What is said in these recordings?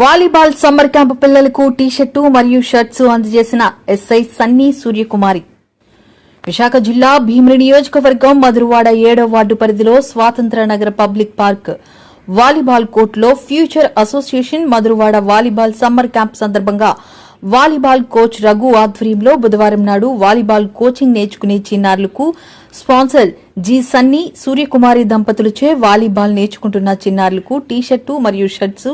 Volleyball summer camp పిల్లలకు T shirt మరియు shirts అందజేసిన ఎస్ఐ సన్నీ సూర్యకుమారి. విశాఖ జిల్లా భీమిలి నియోజకవర్గం మధురవాడ ఏడో వార్డు పరిధిలో Swatantra Nagar public park volleyball కోర్టులో future association Madhurawada volleyball summer camp సందర్భంగా వాలీబాల్ కోచ్ రఘు ఆధ్వర్యంలో బుధవారం నాడు వాలీబాల్ కోచింగ్ నేర్చుకునే చిన్నారులకు స్పాన్సర్ జి సన్నీ సూర్యకుమారి దంపతులచే వాలీబాల్ నేర్చుకుంటున్న చిన్నారులకు టీషర్టు మరియు షర్ట్స్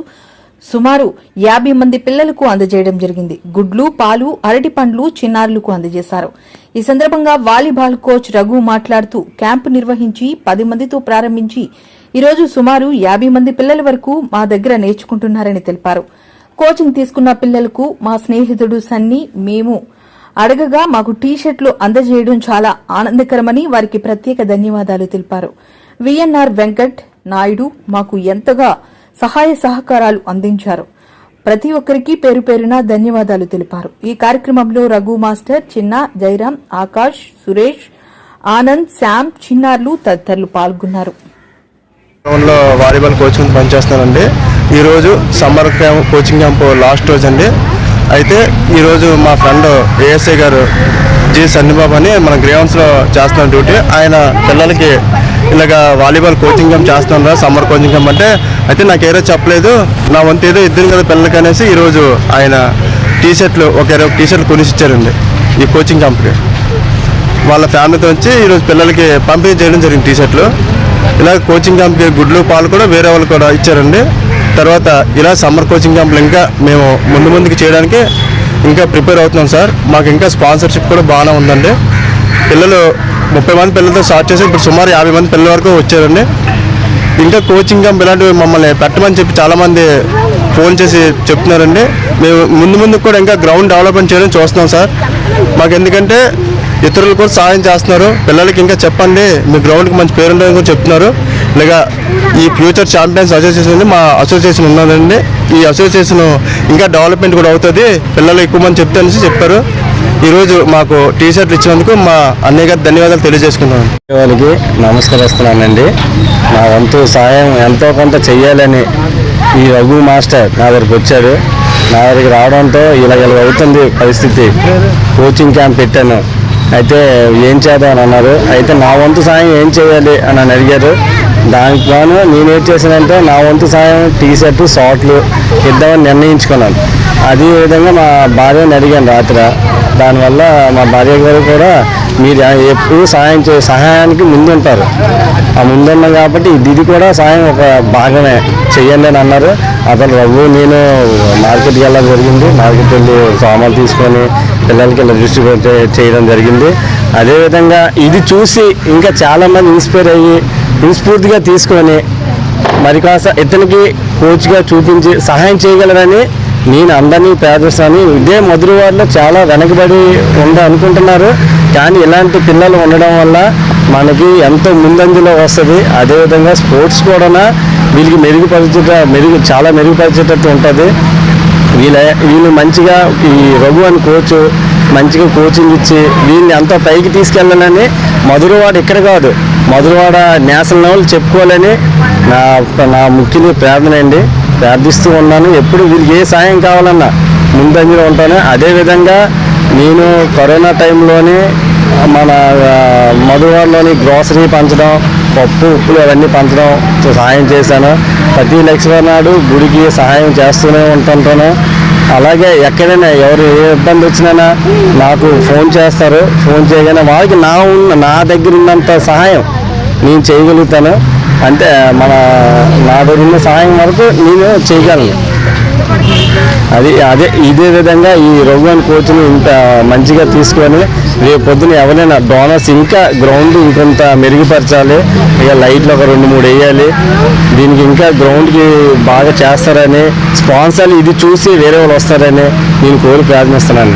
సుమారు యాభై మంది పిల్లలకు అందజేయడం జరిగింది. గుడ్లు పాలు అరటి పండ్లు చిన్నారులకు అందజేశారు. ఈ సందర్భంగా వాలీబాల్ కోచ్ రఘు మాట్లాడుతూ క్యాంపు నిర్వహించి పది మందితో ప్రారంభించి ఈరోజు సుమారు యాభై మంది పిల్లల వరకు మా దగ్గర నేర్చుకుంటున్నారని తెలిపారు. కోచింగ్ తీసుకున్న పిల్లలకు మా స్నేహితుడు సన్ని మేము అడగగా మాకు టీషర్ట్లు అందజేయడం చాలా ఆనందకరమని వారికి ప్రత్యేక ధన్యవాదాలు తెలిపారు. విఎన్ఆర్ వెంకట్ నాయుడు మాకు ఎంతగా సహాయ సహకారాలు అందించారు. ప్రతి ఒక్కరికి పేరు పేరున ధన్యవాదాలు తెలిపారు. ఈ కార్యక్రమంలో రఘు మాస్టర్ చిన్న జైరాం ఆకాష్ సురేష్ ఆనంద్ శామ్ చిన్నారులు తదితరులు పాల్గొన్నారు. వాలీబాల్ కోచింగ్ పనిచేస్తానండి ఈరోజు summer camp coaching camp last రోజు అండి అయితే ఈరోజు మా ఫ్రెండ్ ఏఎస్ఐ గారు జి సన్నిబాబు అని మన గ్రేవన్స్లో చేస్తున్న డ్యూటీ. ఆయన పిల్లలకి ఇలాగ వాలీబాల్ కోచింగ్ క్యాంప్ చేస్తున్నారు. సమ్మర్ కోచింగ్ క్యాంప్ అంటే అయితే నాకు ఏదో చెప్పలేదు. నా వంతు ఏదో ఇద్దరు కదా పిల్లలకి అనేసి ఈరోజు ఆయన టీ షర్ట్లు ఒక ఇరవై టీషర్ట్లు కొనిసిచ్చారండి ఇచ్చారండి ఈ కోచింగ్ క్యాంప్కి వాళ్ళ ఫ్యామిలీతో వచ్చి ఈరోజు పిల్లలకి పంపిణీ చేయడం జరిగింది టీషర్ట్లు. ఇలా కోచింగ్ క్యాంప్కి గుడ్లు పాలు కూడా వేరే వాళ్ళు కూడా ఇచ్చారండి. తర్వాత ఇలా సమ్మర్ కోచింగ్ క్యాంపులు ఇంకా మేము ముందు ముందుకు చేయడానికి ఇంకా ప్రిపేర్ అవుతున్నాం సార్. మాకు ఇంకా స్పాన్సర్షిప్ కూడా బాగానే ఉందండి. పిల్లలు ముప్పై మంది పిల్లలతో స్టార్ట్ చేసి ఇప్పుడు సుమారు యాభై మంది పిల్లల వరకు వచ్చారండి. ఇంకా కోచింగ్ క్యాంప్ ఇలాంటివి మమ్మల్ని పెట్టమని చెప్పి చాలామంది ఫోన్ చేసి చెప్తున్నారండి. మేము ముందు ముందు కూడా ఇంకా గ్రౌండ్ డెవలప్మెంట్ చేయడం చూస్తున్నాం సార్. మాకు ఎందుకంటే ఇతరులు కూడా సహాయం చేస్తున్నారు. పిల్లలకి ఇంకా చెప్పండి మీ గ్రౌండ్కి మంచి పేరు ఉంటుందని కూడా చెప్తున్నారు. ఇలాగా ఈ ఫ్యూచర్ ఛాంపియన్స్ అసోసియేషన్ మా అసోసియేషన్ ఉన్నదండి ఈ అసోసియేషన్ ఇంకా డెవలప్మెంట్ కూడా అవుతుంది. పిల్లలు ఎక్కువ మంది చెప్తే అనేసి చెప్పారు ఈరోజు మాకు టీ షర్ట్లు ఇచ్చినందుకు మా అన్నయ్య గారు ధన్యవాదాలు తెలియజేసుకున్నాను వాళ్ళకి నమస్కరిస్తున్నానండి. నా వంతు సాయం ఎంతో కొంత చెయ్యాలని ఈ రఘు మాస్టర్ నా దగ్గరికి వచ్చాడు. నా దగ్గరికి రావడంతో ఇలా ఇలా అవుతుంది పరిస్థితి. కోచింగ్ క్యాంప్ పెట్టాను. అయితే ఏం చేద్దామని అన్నారు. అయితే నా వంతు సాయం ఏం చేయాలి అని అని అడిగారు. దానికి గాను నేనేం చేశానంటే నా వంతు సాయం టీ షర్ట్ షార్ట్లు ఇద్దామని నిర్ణయించుకున్నాను. అదే విధంగా మా భార్యని అడిగాను రాత్రి. దానివల్ల మా భార్య గారు కూడా మీరు ఎప్పుడు సహాయం చే సహాయానికి ముందుంటారు. ఆ ముందున్నాం కాబట్టి ఇది కూడా సహాయం ఒక భాగమే. చెయ్యండి అని అన్నారు. అతను రఘు నేను మార్కెట్కి వెళ్ళడం జరిగింది. మార్కెట్ వెళ్ళి సామాన్లు తీసుకొని పిల్లలకి ఇలా డిస్ట్రిబ్యూట్ చేయడం జరిగింది. అదేవిధంగా ఇది చూసి ఇంకా చాలామంది ఇన్స్పైర్ అయ్యి ఇన్స్ఫూర్తిగా తీసుకొని మరి కాస్త ఇతనికి కోచ్గా చూపించి సహాయం చేయగలరని నేను అందరినీ పేదస్తాను ఇదే మధురవారిలో చాలా వెనకబడి ఉండ అనుకుంటున్నారు. కానీ ఇలాంటి పిల్లలు ఉండడం వల్ల మనకి ఎంతో ముందంజలో వస్తుంది. అదేవిధంగా స్పోర్ట్స్ కూడా వీళ్ళకి మెరుగుపరిచేట మెరుగు చాలా మెరుగుపరిచేటట్టు ఉంటుంది. వీళ్ళ వీళ్ళు మంచిగా ఈ రఘు అని కోచ్ మంచిగా కోచింగ్ ఇచ్చి వీళ్ళని అంత పైకి తీసుకెళ్ళాలని మధురవాడ ఇక్కడ కాదు. మధురవాడ నేషనల్ లెవెల్ చెప్పుకోవాలని నా నా ముఖ్య ప్రార్థన అండి. ప్రార్థిస్తూ ఉన్నాను. ఎప్పుడు వీళ్ళకి ఏ సాయం కావాలన్నా ముందంజలో ఉంటాను. అదేవిధంగా నేను కరోనా టైంలోనే మన మధువాడలోని మధురవాడలోని గ్రోసరీ పంచడం పప్పు ఉప్పులు అవన్నీ పంచడం సహాయం చేశాను. ప్రతి లక్ష్మీ నాడు గుడికి సహాయం చేస్తూనే ఉంటుంటాను. అలాగే ఎక్కడైనా ఎవరు ఏ ఇబ్బంది వచ్చినా నాకు ఫోన్ చేస్తారు. ఫోన్ చేయగానే వాళ్ళకి నా ఉన్న నా దగ్గర ఉన్నంత సహాయం నేను చేయగలుగుతాను. అంటే మన నా దగ్గర ఉన్న సహాయం వరకు నేను చేయగలను. అది అదే ఇదే విధంగా ఈ రఘువన్ కోచ్ని ఇంత మంచిగా తీసుకొని రేపు పొద్దున ఎవరైనా డోనర్స్ ఇంకా గ్రౌండ్ ఇంకొంత మెరుగుపరచాలి. ఇక లైట్లు ఒక రెండు మూడు వేయాలి. దీనికి ఇంకా గ్రౌండ్కి బాగా చేస్తారని స్పాన్సర్లు ఇది చూసి వేరే వాళ్ళు వస్తారని నేను కోరి ప్రార్థిస్తున్నాను.